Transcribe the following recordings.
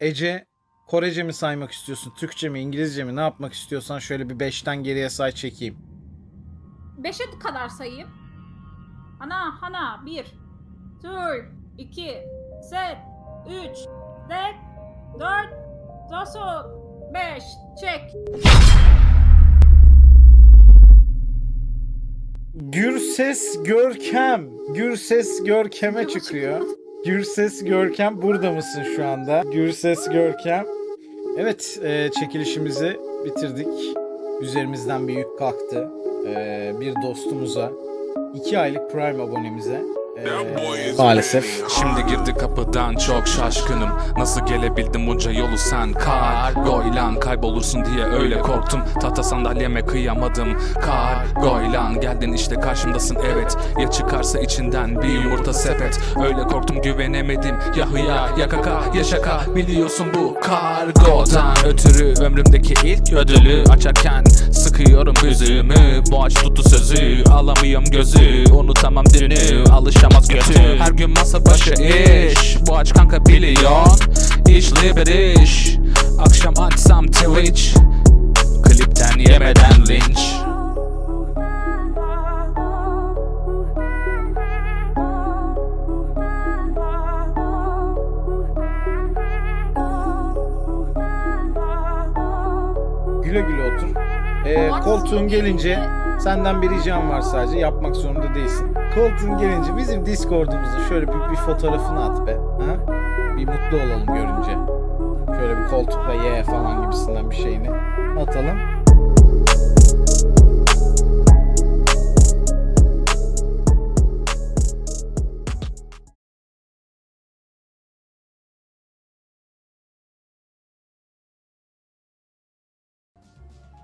Ece Korece mi saymak istiyorsun? Türkçe mi? İngilizce mi? Ne yapmak istiyorsan şöyle bir 5'ten geriye say çekeyim. Beşe kadar sayayım. Ana, hana, bir, tur, iki, set, üç, dört, dört, doso, beş, çek. Gürses Görkem. Gürses Görkem'e çıkıyor. Gürses Görkem burada mısın şu anda? Gürses Görkem. Evet e, çekilişimizi bitirdik. Üzerimizden bir yük kalktı. E, bir dostumuza, iki aylık Prime abonemize maalesef. Şimdi girdi kapıdan çok şaşkınım. Nasıl gelebildim bunca yolu sen? Kargoylan kaybolursun diye öyle korktum. Tahta sandalyeme kıyamadım. Kargoylan geldin işte karşımdasın evet. Ya çıkarsa içinden bir yumurta sepet. Öyle korktum güvenemedim. Ya hıya ya kaka ya şaka. Biliyorsun bu kargodan ötürü Ömrümdeki ilk ödülü açarken Sıkıyorum yüzümü Boğaç tuttu sözü Alamıyorum gözü. Unutamam dünü Alışamaz götü. Her gün masa başı iş. Boğaç kanka biliyorsun İşli bir iş Akşam açsam Twitch. Klipten yemeden linç. Güle güle otur. E, koltuğun gelince senden bir ricam var sadece. Yapmak zorunda değilsin. Koltuğun gelince bizim Discord'umuzun şöyle bir, bir fotoğrafını at be. Ha? Bir mutlu olalım görünce. Şöyle bir koltukla ye falan gibisinden bir şeyini atalım.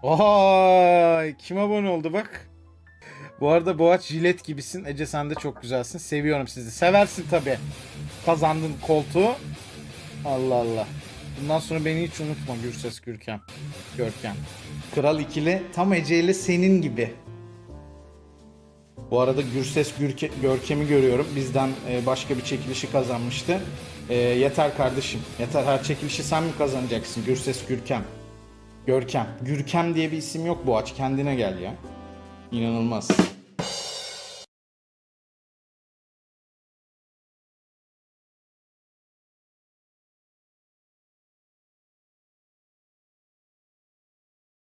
Ay kim abone oldu bak. Bu arada Boğaç jilet gibisin. Ece sen de çok güzelsin. Seviyorum sizi. Seversin tabi. Kazandın koltuğu. Allah Allah. Bundan sonra beni hiç unutma Gürses Gürkem. Görkem. Kral ikili tam Ece ile senin gibi. Bu arada Gürses Gürke, Görkem'i görüyorum. Bizden e, başka bir çekilişi kazanmıştı. E, yeter kardeşim. Yeter her çekilişi sen mi kazanacaksın Gürses Gürkem? Görkem. Gürkem diye bir isim yok bu aç. Kendine gel ya. İnanılmaz.